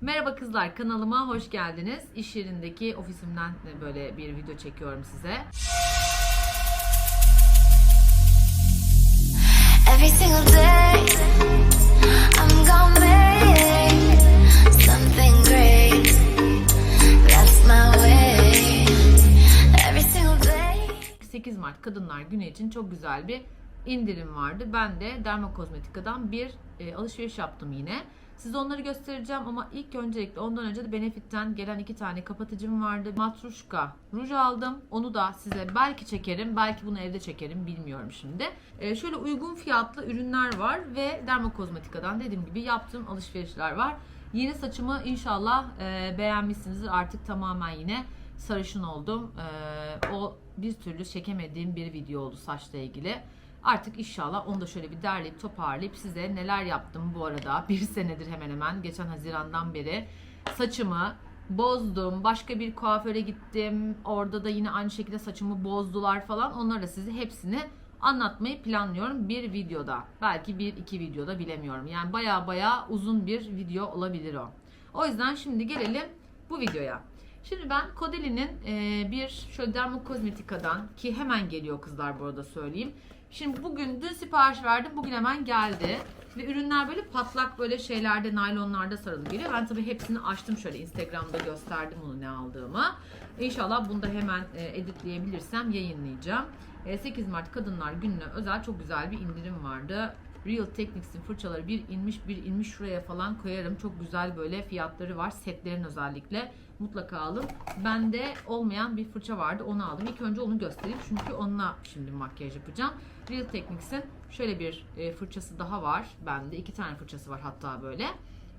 Merhaba kızlar kanalıma hoş geldiniz. İş yerindeki ofisimden de böyle bir video çekiyorum size. Every single day, I'm gonna make something great. That's my way. Every single day. 8 Mart Kadınlar Günü için çok güzel bir indirim vardı. Ben de Dermakozmetika'dan bir e, alışveriş yaptım yine. Size onları göstereceğim ama ilk öncelikle ondan önce de Benefit'ten gelen iki tane kapatıcım vardı. Matruşka ruj aldım. Onu da size belki çekerim, belki bunu evde çekerim bilmiyorum şimdi. E, şöyle uygun fiyatlı ürünler var ve Dermakozmetika'dan dediğim gibi yaptığım alışverişler var. Yeni saçımı inşallah e, beğenmişsinizdir. Artık tamamen yine sarışın oldum. Ee, o bir türlü çekemediğim bir video oldu saçla ilgili. Artık inşallah onu da şöyle bir derleyip toparlayıp size neler yaptım bu arada. Bir senedir hemen hemen geçen Haziran'dan beri saçımı bozdum. Başka bir kuaföre gittim. Orada da yine aynı şekilde saçımı bozdular falan. Onları da size hepsini anlatmayı planlıyorum bir videoda. Belki bir iki videoda bilemiyorum. Yani baya baya uzun bir video olabilir o. O yüzden şimdi gelelim bu videoya. Şimdi ben e, bir şöyle Dermokozmetika'dan ki hemen geliyor kızlar bu arada söyleyeyim. Şimdi bugün dün sipariş verdim bugün hemen geldi. Ve ürünler böyle patlak böyle şeylerde naylonlarda sarılı geliyor. Ben tabii hepsini açtım şöyle Instagram'da gösterdim onu ne aldığımı. İnşallah bunu da hemen e, editleyebilirsem yayınlayacağım. E, 8 Mart Kadınlar Günü'ne özel çok güzel bir indirim vardı. Real Techniques'in fırçaları bir inmiş bir inmiş şuraya falan koyarım. Çok güzel böyle fiyatları var. Setlerin özellikle. Mutlaka alın. Bende olmayan bir fırça vardı. Onu aldım. İlk önce onu göstereyim. Çünkü onunla şimdi makyaj yapacağım. Real Techniques'in şöyle bir e, fırçası daha var. Bende iki tane fırçası var hatta böyle.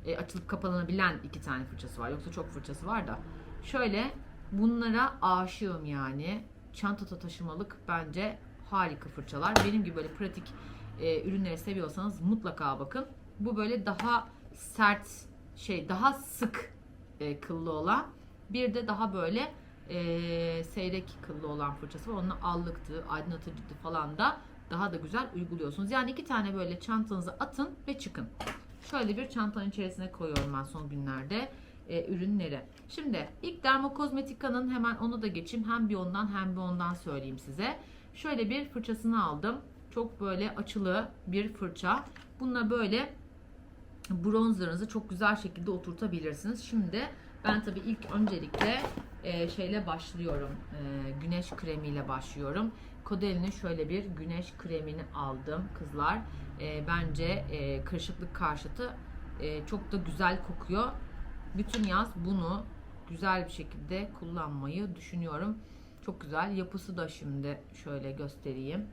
E, açılıp kapanabilen iki tane fırçası var. Yoksa çok fırçası var da. Şöyle bunlara aşığım yani. Çantada taşımalık bence harika fırçalar. Benim gibi böyle pratik e, ürünleri seviyorsanız mutlaka bakın. Bu böyle daha sert şey daha sık e, kıllı olan bir de daha böyle e, seyrek kıllı olan fırçası var. Onun allıktı, aydınlatıcıydı falan da daha da güzel uyguluyorsunuz. Yani iki tane böyle çantanıza atın ve çıkın. Şöyle bir çantanın içerisine koyuyorum ben son günlerde e, ürünleri. Şimdi ilk Dermokozmetika'nın hemen onu da geçeyim. Hem bir ondan hem bir ondan söyleyeyim size. Şöyle bir fırçasını aldım. Çok böyle açılı bir fırça. Bununla böyle bronzerınızı çok güzel şekilde oturtabilirsiniz. Şimdi ben tabii ilk öncelikle e, şeyle başlıyorum. E, güneş kremiyle başlıyorum. Caudaly'nin şöyle bir güneş kremini aldım kızlar. E, bence e, kırışıklık karşıtı e, çok da güzel kokuyor. Bütün yaz bunu güzel bir şekilde kullanmayı düşünüyorum. Çok güzel. Yapısı da şimdi şöyle göstereyim.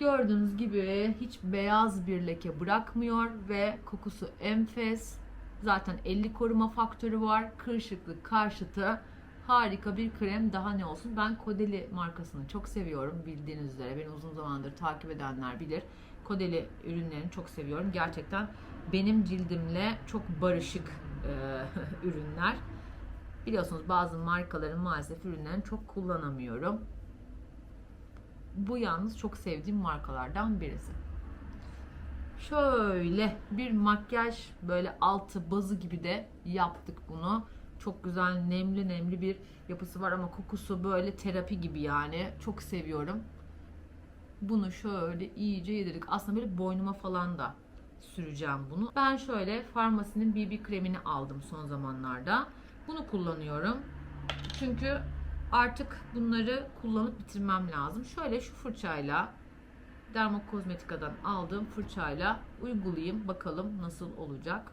Gördüğünüz gibi hiç beyaz bir leke bırakmıyor ve kokusu enfes. Zaten 50 koruma faktörü var. Kırışıklık karşıtı harika bir krem daha ne olsun. Ben Caudaly markasını çok seviyorum bildiğiniz üzere. Beni uzun zamandır takip edenler bilir. Caudaly ürünlerini çok seviyorum. Gerçekten benim cildimle çok barışık e, ürünler. Biliyorsunuz bazı markaların maalesef ürünlerini çok kullanamıyorum. Bu yalnız çok sevdiğim markalardan birisi. Şöyle bir makyaj böyle altı bazı gibi de yaptık bunu. Çok güzel nemli nemli bir yapısı var ama kokusu böyle terapi gibi yani. Çok seviyorum. Bunu şöyle iyice yedirdik. Aslında böyle boynuma falan da süreceğim bunu. Ben şöyle Farmasi'nin BB kremini aldım son zamanlarda. Bunu kullanıyorum. Çünkü artık bunları kullanıp bitirmem lazım. Şöyle şu fırçayla Dermokozmetika'dan aldığım fırçayla uygulayayım. Bakalım nasıl olacak.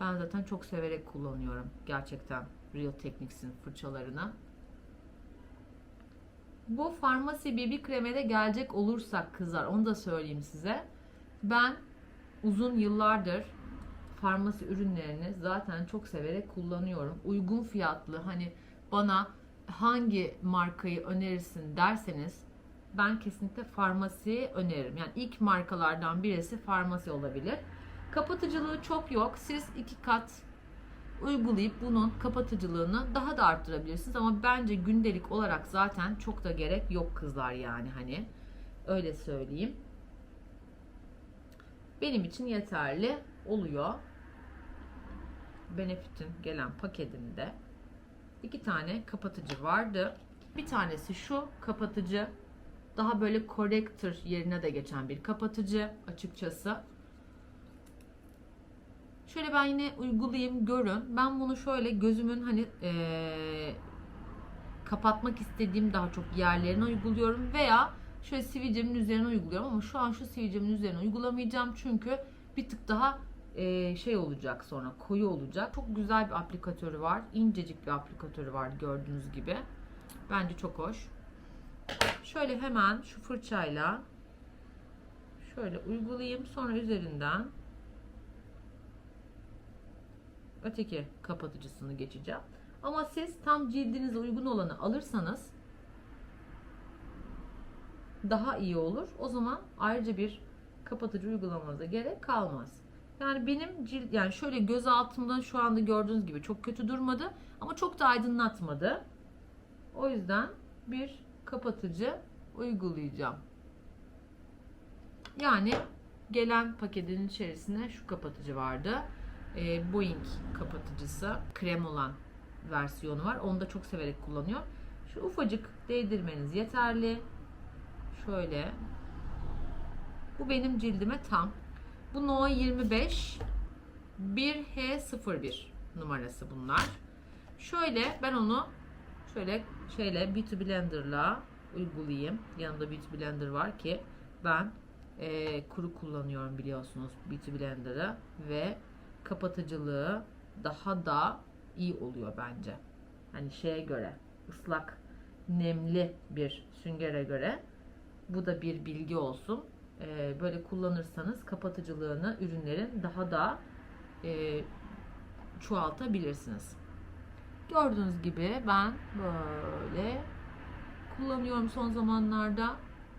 Ben zaten çok severek kullanıyorum. Gerçekten Real Techniques'in fırçalarını. Bu Farmasi BB kreme de gelecek olursak kızlar onu da söyleyeyim size. Ben uzun yıllardır farmasi ürünlerini zaten çok severek kullanıyorum. Uygun fiyatlı hani bana hangi markayı önerirsin derseniz ben kesinlikle farmasi öneririm. Yani ilk markalardan birisi farmasi olabilir. Kapatıcılığı çok yok. Siz iki kat uygulayıp bunun kapatıcılığını daha da arttırabilirsiniz ama bence gündelik olarak zaten çok da gerek yok kızlar yani hani öyle söyleyeyim. Benim için yeterli oluyor. Benefit'in gelen paketinde iki tane kapatıcı vardı. Bir tanesi şu kapatıcı. Daha böyle corrector yerine de geçen bir kapatıcı açıkçası. Şöyle ben yine uygulayayım görün. Ben bunu şöyle gözümün hani eee, kapatmak istediğim daha çok yerlerine uyguluyorum veya şöyle sivilcemin üzerine uyguluyorum ama şu an şu sivilcemin üzerine uygulamayacağım çünkü bir tık daha eee, şey olacak sonra koyu olacak. Çok güzel bir aplikatörü var. incecik bir aplikatörü var gördüğünüz gibi. Bence çok hoş. Şöyle hemen şu fırçayla şöyle uygulayayım sonra üzerinden öteki kapatıcısını geçeceğim. Ama siz tam cildinize uygun olanı alırsanız daha iyi olur. O zaman ayrıca bir kapatıcı uygulamanıza gerek kalmaz. Yani benim cilt yani şöyle göz altımda şu anda gördüğünüz gibi çok kötü durmadı ama çok da aydınlatmadı. O yüzden bir kapatıcı uygulayacağım. Yani gelen paketin içerisine şu kapatıcı vardı. Ee, Boeing kapatıcısı krem olan versiyonu var. Onu da çok severek kullanıyor. Şu ufacık değdirmeniz yeterli. Şöyle. Bu benim cildime tam. Bu No 25 1H01 numarası bunlar. Şöyle ben onu şöyle şeyle Beauty Blender'la uygulayayım. Yanında Beauty Blender var ki ben eee, kuru kullanıyorum biliyorsunuz Beauty Blender'ı ve kapatıcılığı daha da iyi oluyor bence. Hani şeye göre ıslak nemli bir süngere göre bu da bir bilgi olsun. Eee, böyle kullanırsanız kapatıcılığını ürünlerin daha da eee, çoğaltabilirsiniz. Gördüğünüz gibi ben böyle kullanıyorum son zamanlarda.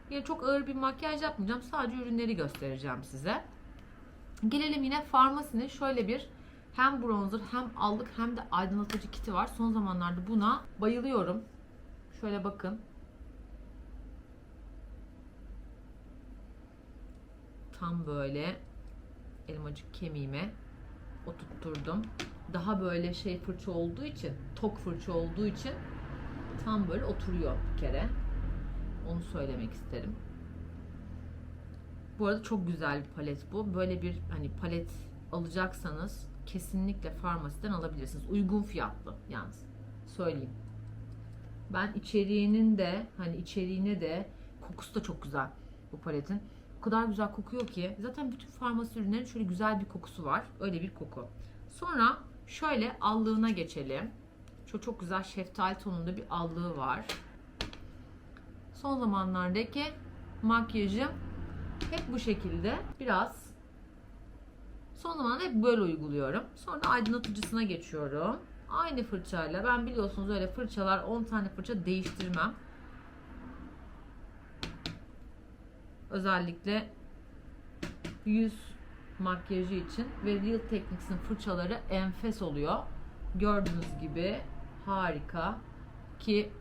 Yine çok ağır bir makyaj yapmayacağım. Sadece ürünleri göstereceğim size. Gelelim yine Farmasi'nin şöyle bir hem bronzer hem allık hem de aydınlatıcı kiti var. Son zamanlarda buna bayılıyorum. Şöyle bakın. Tam böyle elmacık kemiğime oturtturdum. Daha böyle şey fırça olduğu için, tok fırça olduğu için tam böyle oturuyor bir kere. Onu söylemek isterim. Bu arada çok güzel bir palet bu. Böyle bir hani palet alacaksanız kesinlikle farmasiden alabilirsiniz. Uygun fiyatlı yalnız. Söyleyeyim. Ben içeriğinin de hani içeriğine de kokusu da çok güzel bu paletin. O kadar güzel kokuyor ki. Zaten bütün farmasi ürünlerin şöyle güzel bir kokusu var. Öyle bir koku. Sonra şöyle allığına geçelim. Çok çok güzel şeftali tonunda bir allığı var. Son zamanlardaki makyajım hep bu şekilde biraz son zamanlarda hep böyle uyguluyorum. Sonra aydınlatıcısına geçiyorum. Aynı fırçayla ben biliyorsunuz öyle fırçalar 10 tane fırça değiştirmem. Özellikle yüz makyajı için ve Real Techniques'in fırçaları enfes oluyor. Gördüğünüz gibi harika ki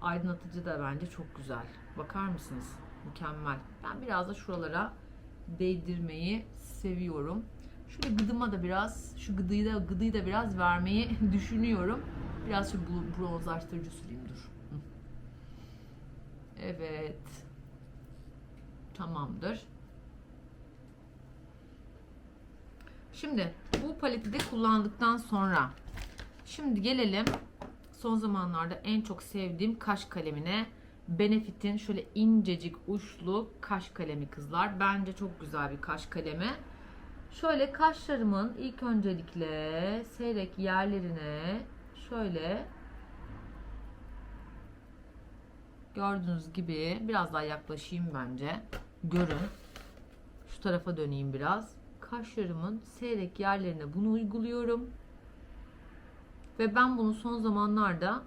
aydınlatıcı da bence çok güzel. Bakar mısınız? Mükemmel. Ben biraz da şuralara değdirmeyi seviyorum. Şöyle gıdıma da biraz, şu gıdıyı da gıdıyı da biraz vermeyi düşünüyorum. Biraz şu bronzlaştırıcı süreyim dur. Evet. Tamamdır. Şimdi bu paleti de kullandıktan sonra şimdi gelelim son zamanlarda en çok sevdiğim kaş kalemine. Benefit'in şöyle incecik uçlu kaş kalemi kızlar. Bence çok güzel bir kaş kalemi. Şöyle kaşlarımın ilk öncelikle seyrek yerlerine şöyle gördüğünüz gibi biraz daha yaklaşayım bence. Görün. Şu tarafa döneyim biraz. Kaşlarımın seyrek yerlerine bunu uyguluyorum. Ve ben bunu son zamanlarda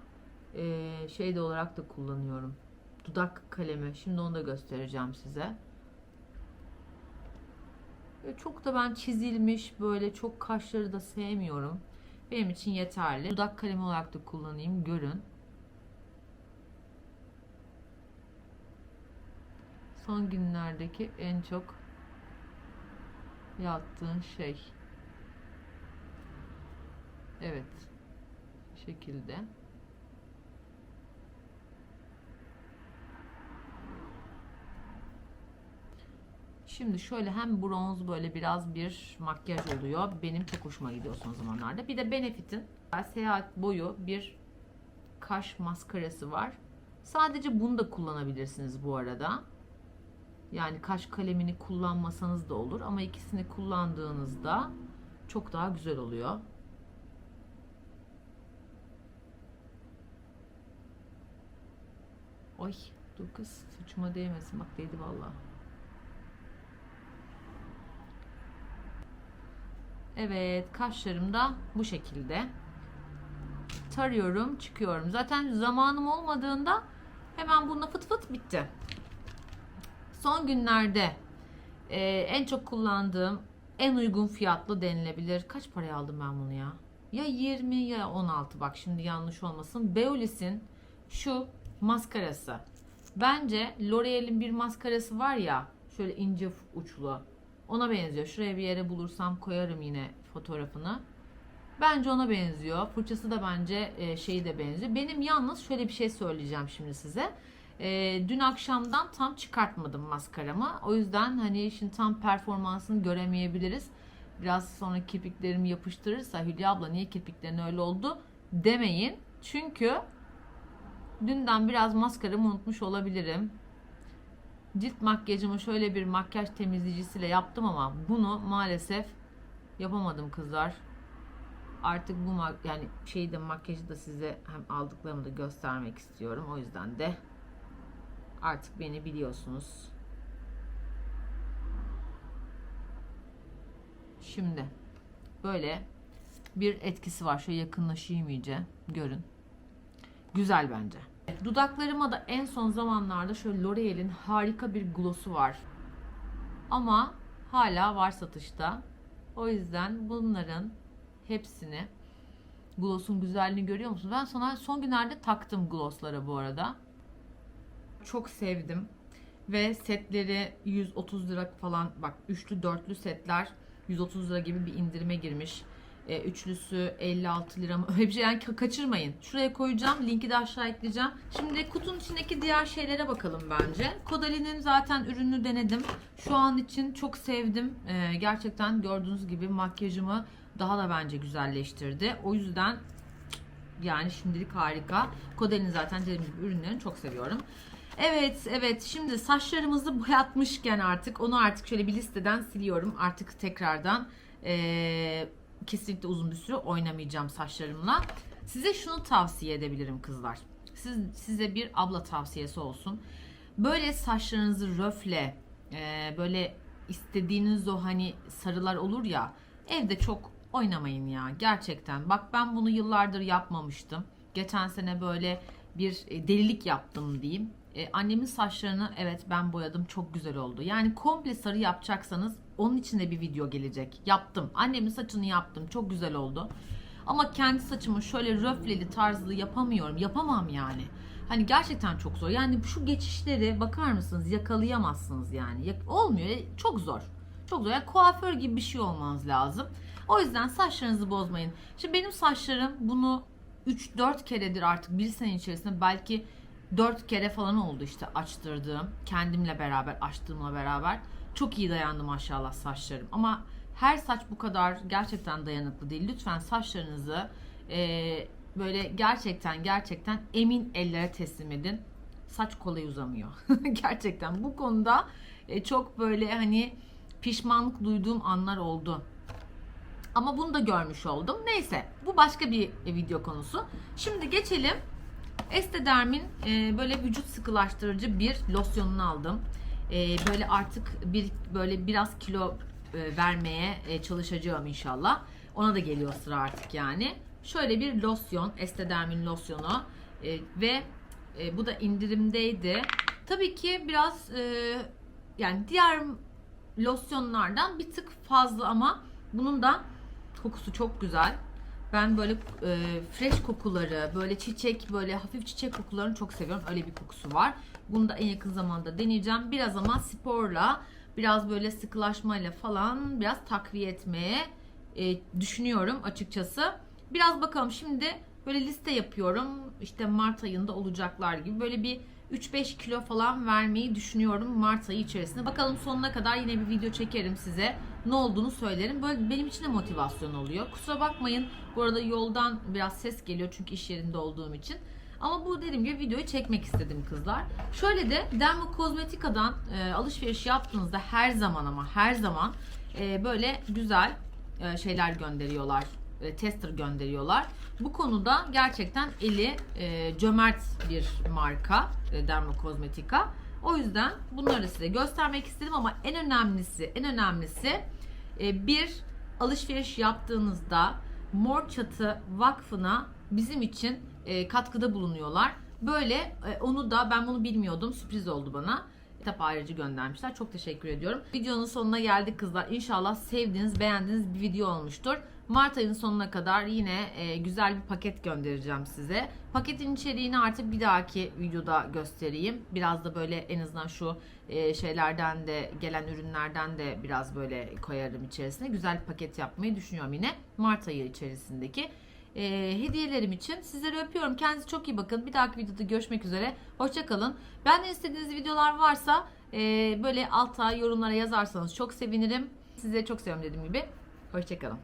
eee şeyde olarak da kullanıyorum. Dudak kalemi. Şimdi onu da göstereceğim size. Ve Çok da ben çizilmiş böyle çok kaşları da sevmiyorum. Benim için yeterli. Dudak kalemi olarak da kullanayım. Görün. Son günlerdeki en çok yaptığın şey. Evet. Şekilde. Şimdi şöyle hem bronz böyle biraz bir makyaj oluyor. Benim çok hoşuma gidiyor son zamanlarda. Bir de Benefit'in seyahat boyu bir kaş maskarası var. Sadece bunu da kullanabilirsiniz bu arada. Yani kaş kalemini kullanmasanız da olur ama ikisini kullandığınızda çok daha güzel oluyor. Oy dur kız saçıma değmesin bak değdi vallahi. Evet kaşlarım da bu şekilde. Tarıyorum çıkıyorum. Zaten zamanım olmadığında hemen bununla fıt fıt bitti. Son günlerde e, en çok kullandığım en uygun fiyatlı denilebilir. Kaç paraya aldım ben bunu ya? Ya 20 ya 16 bak şimdi yanlış olmasın. Beolis'in şu maskarası. Bence L'Oreal'in bir maskarası var ya şöyle ince uçlu. Ona benziyor. Şuraya bir yere bulursam koyarım yine fotoğrafını. Bence ona benziyor. Fırçası da bence e, şeyi de benziyor. Benim yalnız şöyle bir şey söyleyeceğim şimdi size. E, dün akşamdan tam çıkartmadım maskaramı. O yüzden hani işin tam performansını göremeyebiliriz. Biraz sonra kirpiklerimi yapıştırırsa Hülya abla niye kirpiklerin öyle oldu demeyin. Çünkü dünden biraz maskaramı unutmuş olabilirim. Cilt makyajımı şöyle bir makyaj temizleyicisiyle yaptım ama bunu maalesef yapamadım kızlar. Artık bu yani şeyi de makyajı da size hem aldıklarımı da göstermek istiyorum. O yüzden de artık beni biliyorsunuz. Şimdi böyle bir etkisi var. Şöyle yakınlaşayım iyice. Görün. Güzel bence. Dudaklarıma da en son zamanlarda şöyle L'Oreal'in harika bir gloss'u var. Ama hala var satışta. O yüzden bunların hepsini gloss'un güzelliğini görüyor musunuz? Ben sana son günlerde taktım gloss'lara bu arada. Çok sevdim. Ve setleri 130 lira falan bak üçlü dörtlü setler 130 lira gibi bir indirime girmiş. E, üçlüsü 56 lira mı? Öyle bir şey yani ka- kaçırmayın. Şuraya koyacağım. Linki de aşağı ekleyeceğim. Şimdi kutunun içindeki diğer şeylere bakalım bence. Kodali'nin zaten ürünü denedim. Şu an için çok sevdim. E, gerçekten gördüğünüz gibi makyajımı daha da bence güzelleştirdi. O yüzden yani şimdilik harika. Kodali'nin zaten dediğim gibi ürünlerini çok seviyorum. Evet, evet. Şimdi saçlarımızı boyatmışken artık onu artık şöyle bir listeden siliyorum. Artık tekrardan eee, kesinlikle uzun bir süre oynamayacağım saçlarımla. Size şunu tavsiye edebilirim kızlar. Siz, size bir abla tavsiyesi olsun. Böyle saçlarınızı röfle, eee, böyle istediğiniz o hani sarılar olur ya evde çok oynamayın ya gerçekten. Bak ben bunu yıllardır yapmamıştım. Geçen sene böyle bir e, delilik yaptım diyeyim. E, annemin saçlarını evet ben boyadım çok güzel oldu. Yani komple sarı yapacaksanız onun için de bir video gelecek. Yaptım. Annemin saçını yaptım. Çok güzel oldu. Ama kendi saçımı şöyle röfleli tarzlı yapamıyorum. Yapamam yani. Hani gerçekten çok zor. Yani şu geçişleri bakar mısınız yakalayamazsınız yani. Olmuyor. Çok zor. Çok zor. Yani kuaför gibi bir şey olmanız lazım. O yüzden saçlarınızı bozmayın. Şimdi benim saçlarım bunu 3-4 keredir artık bir sene içerisinde belki 4 kere falan oldu işte açtırdığım. Kendimle beraber açtığımla beraber. Çok iyi dayandı maşallah saçlarım. Ama her saç bu kadar gerçekten dayanıklı değil. Lütfen saçlarınızı eee, böyle gerçekten gerçekten emin ellere teslim edin. Saç kolay uzamıyor. gerçekten bu konuda e, çok böyle hani pişmanlık duyduğum anlar oldu. Ama bunu da görmüş oldum. Neyse bu başka bir e, video konusu. Şimdi geçelim. Estederm'in e, böyle vücut sıkılaştırıcı bir losyonunu aldım. E, böyle artık bir böyle biraz kilo e, vermeye e, çalışacağım inşallah. Ona da geliyor sıra artık yani. Şöyle bir losyon, Estederm'in losyonu E, ve e, bu da indirimdeydi. Tabii ki biraz e, yani diğer losyonlardan bir tık fazla ama bunun da kokusu çok güzel. Ben böyle e, fresh kokuları, böyle çiçek, böyle hafif çiçek kokularını çok seviyorum. Öyle bir kokusu var. Bunu da en yakın zamanda deneyeceğim. Biraz ama sporla, biraz böyle sıkılaşmayla falan biraz takviye etmeye e, düşünüyorum açıkçası. Biraz bakalım şimdi böyle liste yapıyorum. İşte Mart ayında olacaklar gibi. Böyle bir 3-5 kilo falan vermeyi düşünüyorum Mart ayı içerisinde. Bakalım sonuna kadar yine bir video çekerim size. Ne olduğunu söylerim. Böyle benim için de motivasyon oluyor. Kusura bakmayın. Bu arada yoldan biraz ses geliyor çünkü iş yerinde olduğum için. Ama bu dediğim gibi videoyu çekmek istedim kızlar. Şöyle de Derma Kozmetika'dan e, alışveriş yaptığınızda her zaman ama her zaman e, böyle güzel e, şeyler gönderiyorlar. E, tester gönderiyorlar. Bu konuda gerçekten eli e, cömert bir marka e, Derma Kozmetika. O yüzden bunları size göstermek istedim ama en önemlisi en önemlisi e, bir alışveriş yaptığınızda Mor Çatı Vakfı'na bizim için e, katkıda bulunuyorlar. Böyle e, onu da ben bunu bilmiyordum. Sürpriz oldu bana. Kitap ayrıcı göndermişler. Çok teşekkür ediyorum. Videonun sonuna geldik kızlar. İnşallah sevdiğiniz, beğendiğiniz bir video olmuştur. Mart ayının sonuna kadar yine e, güzel bir paket göndereceğim size. Paketin içeriğini artık bir dahaki videoda göstereyim. Biraz da böyle en azından şu e, şeylerden de gelen ürünlerden de biraz böyle koyarım içerisine. Güzel bir paket yapmayı düşünüyorum yine Mart ayı içerisindeki e, hediyelerim için. Sizleri öpüyorum. Kendinize çok iyi bakın. Bir dahaki videoda görüşmek üzere. Hoşçakalın. Benden istediğiniz videolar varsa e, böyle alta yorumlara yazarsanız çok sevinirim. Size çok seviyorum dediğim gibi. Hoşçakalın.